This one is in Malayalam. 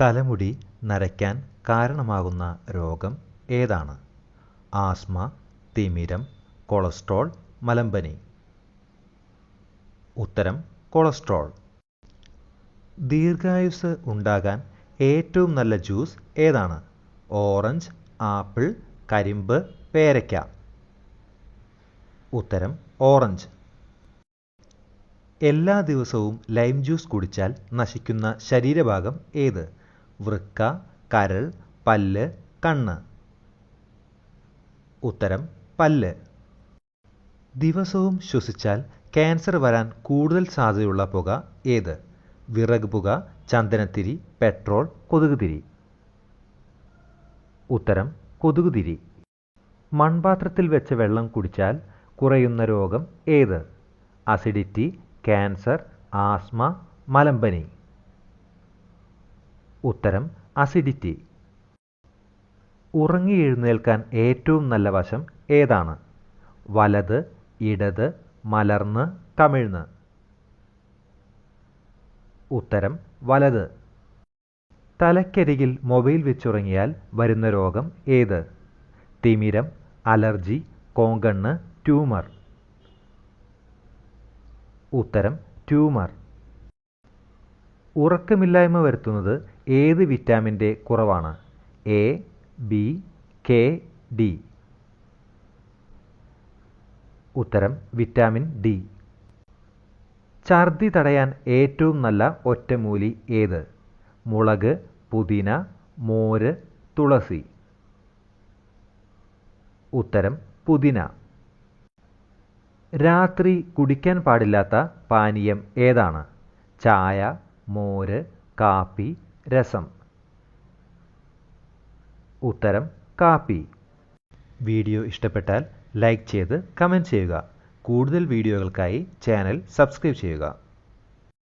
തലമുടി നരയ്ക്കാൻ കാരണമാകുന്ന രോഗം ഏതാണ്? ആസ്മ തിമിരം കൊളസ്ട്രോൾ മലമ്പനി. ഉത്തരം കൊളസ്ട്രോൾ. ദീർഘായുസ് ഉണ്ടാകാൻ ഏറ്റവും നല്ല ജ്യൂസ് ഏതാണ്? ഓറഞ്ച് ആപ്പിൾ കരിമ്പ് പേരയ്ക്ക. ഉത്തരം ഓറഞ്ച്. എല്ലാ ദിവസവും ലൈം ജ്യൂസ് കുടിച്ചാൽ നശിക്കുന്ന ശരീരഭാഗം ഏത്? വൃക്ക കരൾ പല്ല് കണ്ണ്. ഉത്തരം പല്ല്. ദിവസവും ശ്വസിച്ചാൽ ക്യാൻസർ വരാൻ കൂടുതൽ സാധ്യതയുള്ള പുക ഏത്? വിറക് പുക ചന്ദനത്തിരി പെട്രോൾ കൊതുകുതിരി. ഉത്തരം കൊതുകുതിരി. മൺപാത്രത്തിൽ വെച്ച വെള്ളം കുടിച്ചാൽ കുറയുന്ന രോഗം ഏത്? അസിഡിറ്റി ക്യാൻസർ ആസ്മ മലമ്പനി. ഉത്തരം അസിഡിറ്റി ഉറങ്ങി എഴുന്നേൽക്കാൻ ഏറ്റവും നല്ല വശം ഏതാണ്? വലത് ഇടത് മലർന്ന് കമിഴ്ന്ന് ഉത്തരം വലത്. തലക്കരികിൽ മൊബൈൽ വെച്ചുറങ്ങിയാൽ വരുന്ന രോഗം ഏത്? തിമിരം അലർജി കോങ്കണ്ണ് ട്യൂമർ. ഉത്തരം ട്യൂമർ. ഉറക്കമില്ലായ്മ വരുത്തുന്നത് ഏത് വിറ്റാമിന്റെ കുറവാണ്? A B K D. ഉത്തരം വിറ്റാമിൻ ഡി. ഛർദി തടയാൻ ഏറ്റവും നല്ല ഒറ്റമൂലി ഏത്? മുളക് പുതിന മോര് തുളസി. ഉത്തരം പുതിന. രാത്രി കുടിക്കാൻ പാടില്ലാത്ത പാനീയം ഏതാണ്? ചായ മോര് കാപ്പി രസം. ഉത്തരം കാപ്പി. വീഡിയോ ഇഷ്ടപ്പെട്ടാൽ ലൈക്ക് ചെയ്ത് കമന്റ് ചെയ്യുക. കൂടുതൽ വീഡിയോകൾക്കായി ചാനൽ സബ്സ്ക്രൈബ് ചെയ്യുക.